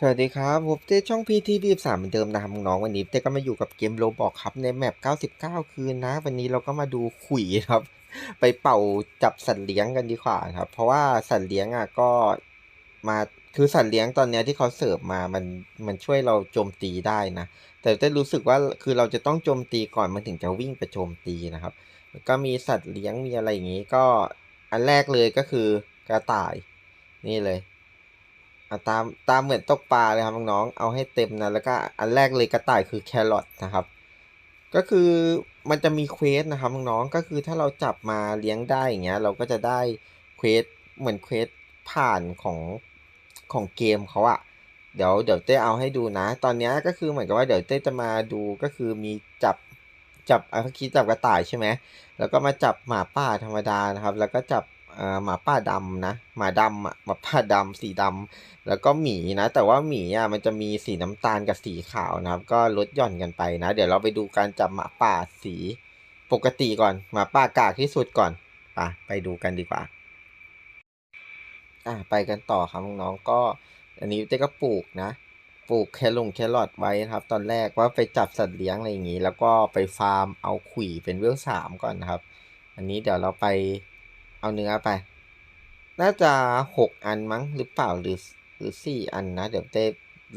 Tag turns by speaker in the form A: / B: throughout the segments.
A: สวัสดีครับผมเต้ช่อง PT ดีสามเหมือนเดิมนะครับน้องวันนี้เต้ก็มาอยู่กับเกมโรบอกครับในแมป99 คืนนะ วันนี้เราก็มาดูขุยครับ ไปเป่าจับสัตว์เลี้ยงกันดีกว่าครับ เพราะว่าสัตว์เลี้ยงอะก็มาคือสัตว์เลี้ยงตอนเนี้ยที่เขาเสิร์ฟมามันมันช่วยเราโจมตีได้นะ แต่เต้รู้สึกว่าคือเราจะต้องโจมตีก่อนมันถึงจะวิ่งไปโจมตีนะครับ ก็มีสัตว์เลี้ยงมีอะไรอย่างงี้ก็อันแรกเลยก็คือกระต่ายนี่เลย อะตามตามเหมือนตกปลาเลยครับน้องๆเอาให้เต็มนะแล้วก็อันแรกเลยกระต่ายคือแครอทนะครับ ก็คือมันจะมีเควสนะครับน้องๆก็คือถ้าเราจับมาเลี้ยงได้อย่างเงี้ยเราก็จะได้เควสเหมือนเควสผ่านของของเกมเขาอะเดี๋ยวเดี๋ยวเต้เอาให้ดูนะ ตอนนี้ก็คือเหมือนกับว่าเดี๋ยวเต้จะมาดูก็คือมีจับจับอะเมื่อกี้จับกระต่ายใช่ไหมแล้วก็มาจับหมาป่าธรรมดานะครับ แล้วก็จับ หมาป่าดำนะหมาดำอะหมาป่าดำสีดำแล้วก็หมีนะ แต่ว่าหมีอะมันจะมีสีน้ำตาลกับสีขาวนะครับ ก็ลดหย่อนกันไปนะ เดี๋ยวเราไปดูการจับหมาป่าสีปกติก่อนหมาป่ากากที่สุดก่อนไปไปดูกันดีกว่าอะไปกันต่อครับน้องๆก็อันนี้เต้ก็ปลูกนะปลูกแครงแครอทไว้นะครับ ตอนแรกว่าไปจับสัตว์เลี้ยงอะไรอย่างนี้ แล้วก็ไปฟาร์มเอาขุยเป็นเวลสามก่อนนะครับ อันนี้เดี๋ยวเราไป เอาเนื้อไป น่าจะหกอันมั้งหรือเปล่าหรือหรือสี่อันนะ เดี๋ยวเต้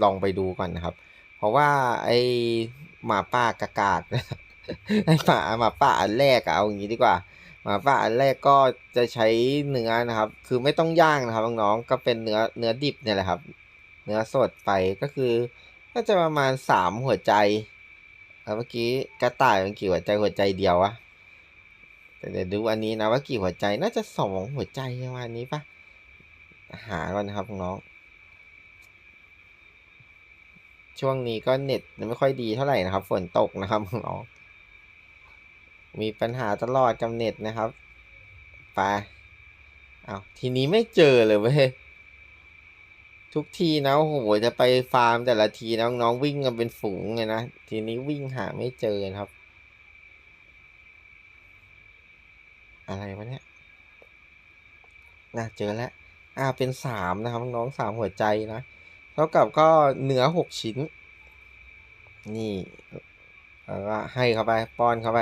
A: ลองไปดูก่อนนะครับ เพราะว่าไอหมาป่ากากากไอหมาหมาป่าอันแรกอะเอาอย่างนี้ดีกว่าหมาป่าอันแรกก็จะใช้เนื้อนะครับ คือไม่ต้องย่างนะครับน้องๆก็เป็นเนื้อเนื้อดิบเนี่ยแหละครับ เนื้อสดไปก็คือก็จะประมาณสามหัวใจแล้วเมื่อกี้กระต่ายมันกี่หัวใจหัวใจเดียวอะ แต่เดี๋ยวดูอันนี้นะว่ากี่หัวใจน่าจะสองหัวใจประมาณนี้ปะหาก่อนนะครับน้อง ช่วงนี้ก็เน็ตไม่ค่อยดีเท่าไหร่นะครับ ฝนตกนะครับน้อง มีปัญหาตลอดกับเน็ตนะครับไปเอาทีนี้ไม่เจอเลยเว้ยทุกทีนะโอ้โหจะไปฟาร์มแต่ละทีนะน้องๆวิ่งกันเป็นฝูงเลยนะ ทีนี้วิ่งหาไม่เจอครับ อะไรวะเนี่ยน่าเจอแล้ว อ่า เป็นสามนะครับน้องสามหัวใจนะ เท่ากับก็เนื้อหกชิ้น นี่แล้วก็ให้เข้าไป ป้อนเข้าไป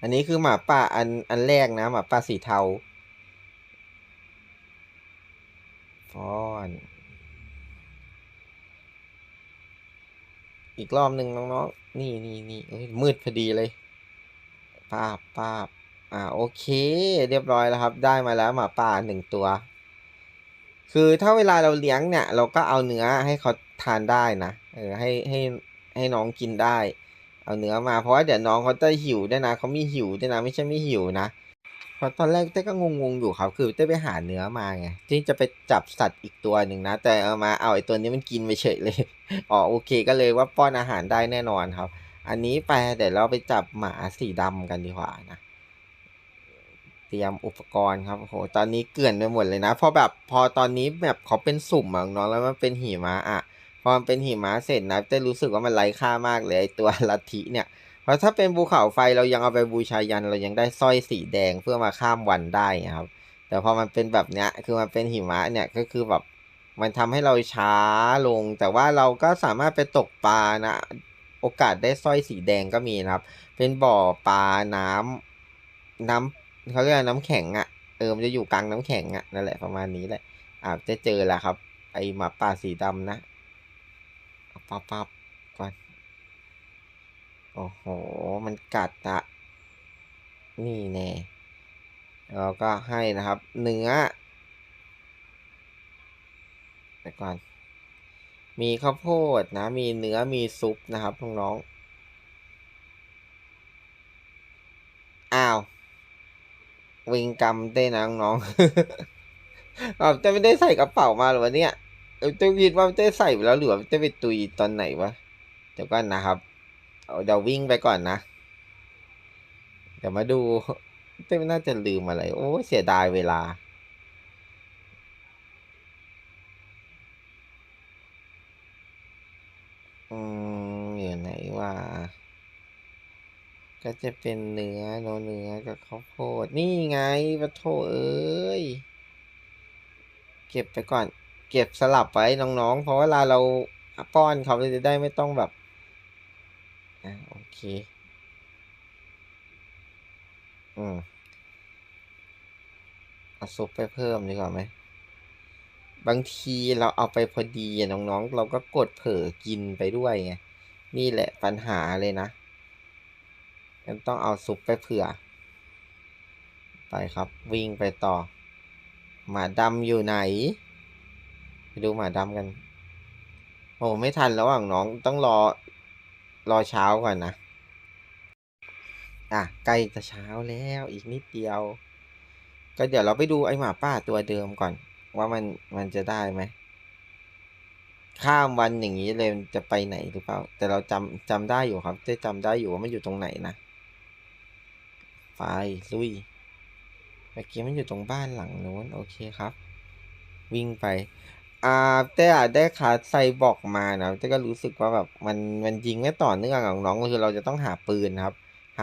A: อันนี้คือหมาป่าอันอันแรกนะ หมาป่าสีเทาฟ้อน อีกรอบหนึ่งน้องๆ นี่นี่นี่มืดพอดีเลย ป้าป้าอ่าโอเค เรียบร้อยแล้วครับ ได้มาแล้วหมาป่าหนึ่งตัว คือถ้าเวลาเราเลี้ยงเนี่ย เราก็เอาเนื้อให้เขาทานได้นะเออให้ให้ให้น้องกินได้ เอาเนื้อมาเพราะว่าเดี๋ยวน้องเขาจะหิวด้วยนะเขามีหิวด้วยนะไม่ใช่ไม่หิวนะเพราะตอนแรกเต้ก็งงๆอยู่ครับ คือเต้ไปหาเนื้อมาไงที่จะไปจับสัตว์อีกตัวหนึ่งนะ แต่เอามาเอาไอ้ตัวนี้มันกินไปเฉยเลย อ๋อโอเคก็เลยว่าป้อนอาหารได้แน่นอนครับ อันนี้ไปเดี๋ยวเราไปจับหมาสีดำกันดีกว่านะ เตรียมอุปกรณ์ครับโหตอนนี้เกลื่อนไปหมดเลยนะเพราะแบบพอตอนนี้แบบเขาเป็นสุ่มอะน้องแล้วมันเป็นหิมะอะพอมันเป็นหิมะเสร็จนะเต้รู้สึกว่ามันไร้ค่ามากเลยไอตัวลัทธิเนี่ยเพราะถ้าเป็นภูเขาไฟเรายังเอาไปบูชายัน เรายังได้สร้อยสีแดงเพื่อมาข้ามวันได้ไงครับ แต่พอมันเป็นแบบเนี้ยคือมันเป็นหิมะเนี่ยก็คือแบบมันทำให้เราช้าลง แต่ว่าเราก็สามารถไปตกปลานะ โอกาสได้สร้อยสีแดงก็มีนะครับ เป็นบ่อปลาน้ำน้ำเขาเรียกน้ำแข็งอะ่ะเออมันจะอยู่กลางน้ำแข็งอะ่ะนั่นแหละประมาณนี้แหละอาจจะเจอแล้วครับ ไอหมาป่าสีดำนะเอาปับปับก่อนโอ้โห มันกัดอะนี่แน่แล้วก็ให้นะครับ เนื้อไปก่อน มีข้าวโพดนะ มีเนื้อมีซุปนะครับน้องๆอ้าว วิงกรรมเต้นะน้องๆอาวเต้ไม่ได้ใส่กระเป๋ามาหรอวะเนี่ยเออเต้คิดว่าเต้ใส่ไปแล้วหรือว่าเต้ไปตุยตอนไหนวะเดี๋ยวก่อนนะครับเดี๋ยววิ่งไปก่อนนะ เดี๋ยวมาดูเต้ไม่น่าจะลืมอะไร โอ้เสียดายเวลา อืมอยู่ไหนวะก็จะเป็นเนื้อโนเนื้อกับข้าวโพด นี่ไงปะโถเอ้ย เก็บไปก่อน เก็บสลับไว้น้องๆ เพราะเวลาเราป้อนเขาจะได้ไม่ต้องแบบอะโอเค อืมเอาซุปไปเพิ่มดีกว่าไหม บางทีเราเอาไปพอดีน้องๆ เราก็กดเผลอกินไปด้วยไง นี่แหละปัญหาเลยนะงั้นต้องเอาซุปไปเผื่อ ไปครับวิ่งไปต่อ หมาดำอยู่ไหน ไปดูหมาดำกัน โอ้ไม่ทันแล้วอะน้องต้องรอ รอเช้าก่อนนะ อะใกล้จะเช้าแล้วอีกนิดเดียว ก็เดี๋ยวเราไปดูไอหมาป่าตัวเดิมก่อน ว่ามันมันจะได้ไหมข้ามวันอย่างนี้เลยจะไปไหนหรือเปล่า แต่เราจำจำได้อยู่ครับจะจำได้อยู่ว่ามันอยู่ตรงไหนนะไปลุยเมื่อกี้มันอยู่ตรงบ้านหลังโน้นโอเคครับ วิ่งไปอ่าแต่อาจได้คาไซบอกมานะแต่ก็รู้สึกว่าแบบมันมันยิงไม่ต่อเนื่องของน้องคือเราจะต้องหาปืนครับ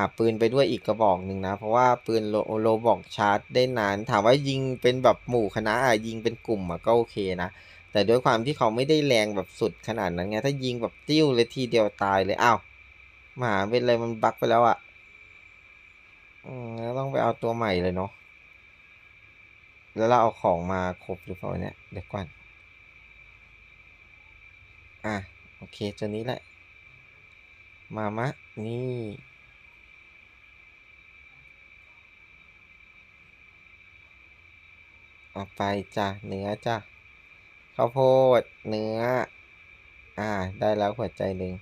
A: าปืนไปด้วยอีกกระบอกหนึ่งนะ เพราะว่าปืนโลโลบอกชาร์จได้นาน ถามว่ายิงเป็นแบบหมู่คณะอะยิงเป็นกลุ่มอะก็โอเคนะ แต่ด้วยความที่เขาไม่ได้แรงแบบสุดขนาดนั้นไงถ้ายิงแบบติ้วเลยทีเดียวตายเลยอ้าวหมาเป็นอะไรมันบั๊กไปแล้วอะแล้วต้องไปเอาตัวใหม่เลยเนาะแล้วเราเอาของมาครบหรือเปล่าเนี่ยเดี๋ยวก่อนอะโอเคตัวนี้แหละ มามะนี่ เอาไปจ้ะเนื้อจ้ะข้าวโพดเนื้อ อ่า ได้แล้วหัวใจหนึ่ง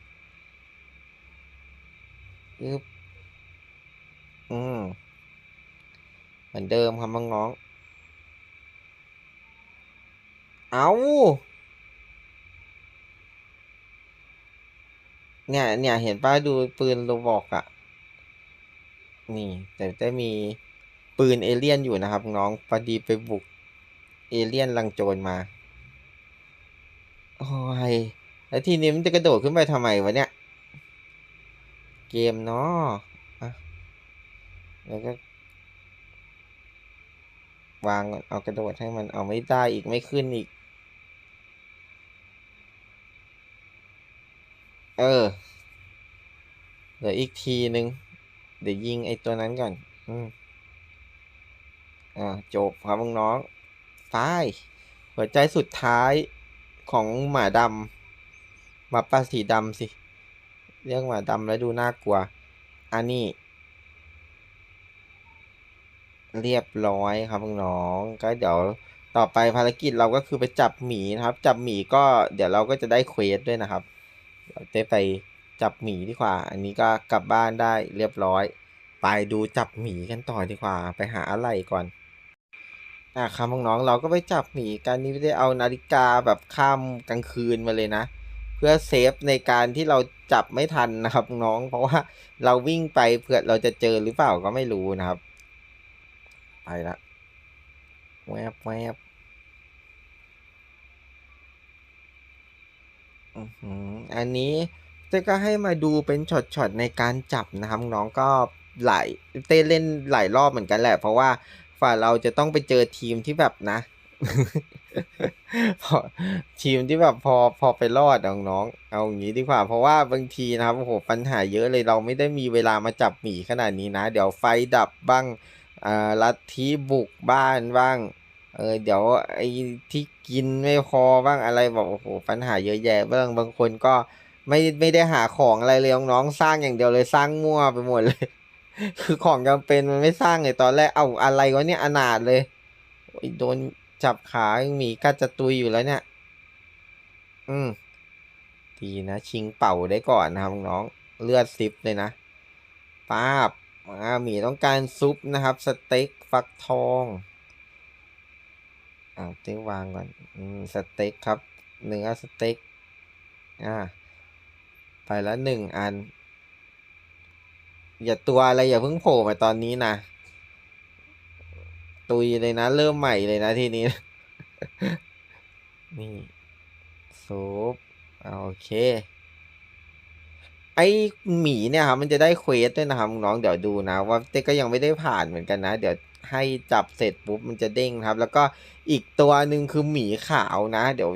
A: ยึบอืม เหมือนเดิมครับน้องเอาเนี่ย เนี่ย เห็นป้าดูปืนโรบอกอะนี่ แต่จะมีปืนเอเลี่ยนอยู่นะครับ น้องพอดีไปบุก เอเลี่ยนลังโจรมา โอ้ย แล้วทีนี้มันจะกระโดดขึ้นไปทำไมวะเนี่ย เกมเนาะแล้วก็ วางเอากระโดดให้มันเอาไม่ได้อีกไม่ขึ้นอีก เออเหลืออีกทีนึง เดี๋ยวยิงไอ้ตัวนั้นก่อน อืมอ่าจบครับน้อง ไป หัวใจสุดท้ายของหมาดำหมาป่าสีดำสิ เรียกหมาดำแล้วดูน่ากลัว อันนี้ เรียบร้อยครับน้องก็เดี๋ยวต่อไปภารกิจเราก็คือไปจับหมีนะครับ จับหมีก็เดี๋ยวเราก็จะได้เควสด้วยนะครับเดี๋ยวไปจับหมีดีกว่า อันนี้ก็กลับบ้านได้เรียบร้อย ไปดูจับหมีกันต่อดีกว่า ไปหาอะไรก่อน อะครับน้องๆเราก็ไปจับหมีกันนี่ไม่ได้เอานาฬิกาแบบข้ามกลางคืนมาเลยนะ เพื่อเซฟในการที่เราจับไม่ทันนะครับน้อง เพราะว่าเราวิ่งไปเผื่อเราจะเจอหรือเปล่าก็ไม่รู้นะครับ ไปละแวบแวบอือหืออันนี้เต้ก็ให้มาดูเป็นช็อตๆในการจับนะครับน้องก็หลายเต้เล่นหลายรอบเหมือนกันแหละ เพราะว่า ฝ่ายเราจะต้องไปเจอทีมที่แบบนะทีมที่แบบพอพอไปรอดน้องๆเอาอย่างนี้ดีกว่า เพราะว่าบางทีนะครับโอ้โหปัญหาเยอะเลยเราไม่ได้มีเวลามาจับหมีขนาดนี้นะ เดี๋ยวไฟดับบ้างอ่าลัทธิบุกบ้านบ้างเออเดี๋ยวไอ้ที่กินไม่พอบ้างอะไรบอกโอ้โหปัญหาเยอะแยะบ้างบางคนก็ไม่ไม่ได้หาของอะไรเลยน้องๆสร้างอย่างเดียวเลยสร้างมั่วไปหมดเลย คือของจำเป็นมันไม่สร้างเลยตอนแรกเอาอะไรวะเนี่ยอนาถเลยโอ้ยโดนจับขาหมีกัดจะตุยอยู่แล้วเนี่ย อืม ดีนะชิงเป่าได้ก่อนนะครับน้องเลือดซิปเลยนะป้าบอ่าหมีต้องการซุปนะครับ สเต็กฟักทองเอาเต้วางก่อนอืมสเต็กครับเนื้อสเต็กอ่าไปแล้วหนึ่งอัน อย่าตัวอะไรอย่าเพิ่งโผล่มาตอนนี้นะ ตุยเลยนะ เริ่มใหม่เลยนะทีนี้ นี่ซุปโอเค ไอหมีเนี่ยครับมันจะได้เควสด้วยนะครับน้องเดี๋ยวดูนะว่าเต้ก็ยังไม่ได้ผ่านเหมือนกันนะ เดี๋ยวให้จับเสร็จปุ๊บมันจะเด้งครับ แล้วก็อีกตัวหนึ่งคือหมีขาวนะ เดี๋ยว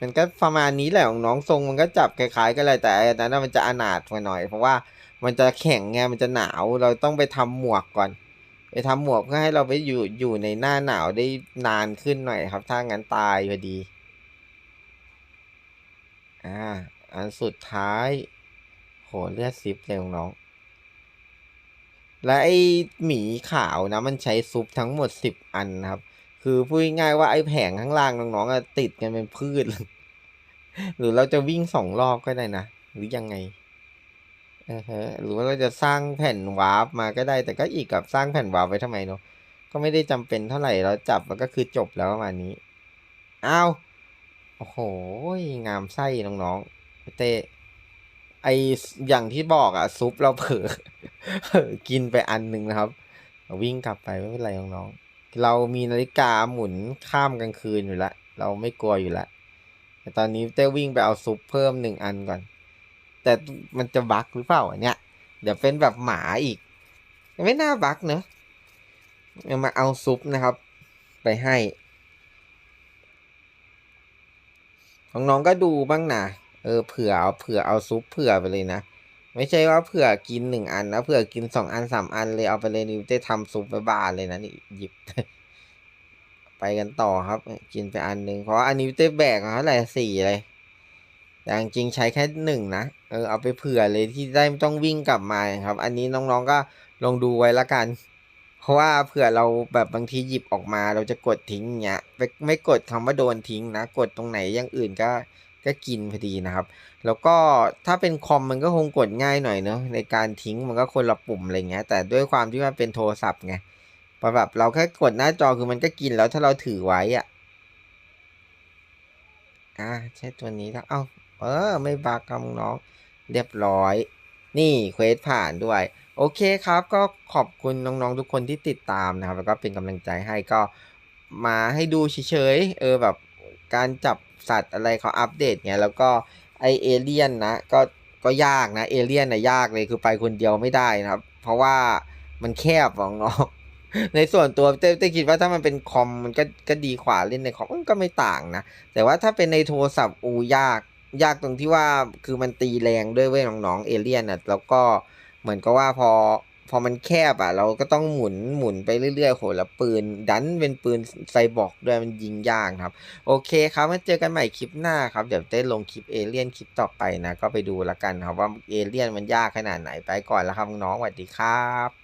A: มันก็ประมาณนี้แหละของน้องทรงมันก็จับคล้ายๆกันเลยแต่อันนั้นมันจะอนาถกว่าหน่อยเพราะว่า มันจะแข็งไงมันจะหนาวเราต้องไปทำหมวกก่อน ไปทำหมวกเพื่อให้เราไปอยู่อยู่ในหน้าหนาวได้นานขึ้นหน่อยครับ ถ้างั้นตายพอดี อ่า อันสุดท้าย โหเลือดซิปเลยของน้อง และไอหมีขาวนะมันใช้ซุปทั้งหมดสิบอันนะครับ คือพูดง่ายว่าไอแผงข้างล่างน้องๆอะติดกันเป็นพืช หรือเราจะวิ่งสองรอบก็ได้นะ หรือยังไง ออฮะหรือว่าเราจะสร้างแผ่นวาร์ปมาก็ได้ แต่ก็อีกกับสร้างแผ่นวาร์ปไว้ทำไมเนาะก็ไม่ได้จำเป็นเท่าไหร่เราจับมันก็คือจบแล้วประมาณนี้อ้าวโอ้โหงามไส้น้องๆเต้ไออย่างที่บอกอะซุปเราเผลอ เผลอกินไปอันหนึ่งนะครับ วิ่งกลับไปไม่เป็นไรน้องๆเรามีนาฬิกาหมุนข้ามกลางคืนอยู่แล้วเราไม่กลัวอยู่แล้วแต่ตอนนี้เต้วิ่งไปเอาซุปเพิ่มหนึ่งอันก่อน แต่มันจะบั๊กหรือเปล่าอันเนี้ย เดี๋ยวเป็นแบบหมาอีก ไม่น่าบั๊กเนอะเอามาเอาซุปนะครับ ไปให้น้องๆก็ดูบ้างนะเออเผื่อเอาเผื่อเอาซุปเผื่อไปเลยนะ ไม่ใช่ว่าเผื่อกินหนึ่งอันนะเผื่อกินสองอันสามอันเลยเอาไปเลยนิวเต้ทำซุปไปบานเลยนะนี่หยิบไปกันต่อครับ กินไปอันหนึ่งเพราะว่าอันนี้เต้แบกมาเท่าไหร่สี่เลย แต่จริงใช้แค่หนึ่งนะเออเอาไปเผื่อเลยที่ได้ไม่ต้องวิ่งกลับมาครับ อันนี้น้องๆก็ลองดูไว้ละกัน เพราะว่าเผื่อเราแบบบางทีหยิบออกมาเราจะกดทิ้งเงี้ยไม่ไม่กดคำว่าโดนทิ้งนะ กดตรงไหนอย่างอื่นก็ก็กินพอดีนะครับ แล้วก็ถ้าเป็นคอมมันก็คงกดง่ายหน่อยเนอะในการทิ้งมันก็คนละปุ่มอะไรเงี้ย แต่ด้วยความที่มันเป็นโทรศัพท์ไงพอแบบเราแค่กดหน้าจอคือมันก็กินแล้วถ้าเราถือไว้อะอ่าใช่ตัวนี้แล้วเอ้า เออ ไม่บักครับน้อง เรียบร้อย นี่เควสผ่านด้วย โอเคครับ ก็ขอบคุณน้องๆทุกคนที่ติดตามนะครับ แล้วก็เป็นกำลังใจให้ก็มาให้ดูเฉยๆ เออแบบการจับสัตว์อะไรเขาอัปเดตไงแล้วก็ไอเอเลี่ยนนะก็ก็ยากนะเอเลี่ยนนะยากเลยคือไปคนเดียวไม่ได้นะครับ เพราะว่ามันแคบของน้องในส่วนตัวเต้เต้คิดว่าถ้ามันเป็นคอมมันก็ก็ดีกว่าเล่นในคอมก็ไม่ต่างนะ แต่ว่าถ้าเป็นในโทรศัพท์อูยาก ยากตรงที่ว่าคือมันตีแรงด้วยเว้ยน้องๆเอเลี่ยนอะแล้วก็เหมือนกับว่าพอพอมันแคบอะ เราก็ต้องหมุนหมุนไปเรื่อยๆโหแล้วปืน ดันเป็นปืนไซบอร์กด้วยมันยิงยากครับ โอเคครับมาเจอกันใหม่คลิปหน้าครับ เดี๋ยวเต้ลงคลิปเอเลี่ยนคลิปต่อไปนะ ก็ไปดูล้วกันครับว่าเอเลี่ยนมันยากขนาดไหนไปก่อนแล้วครับน้องสวัสดีครับ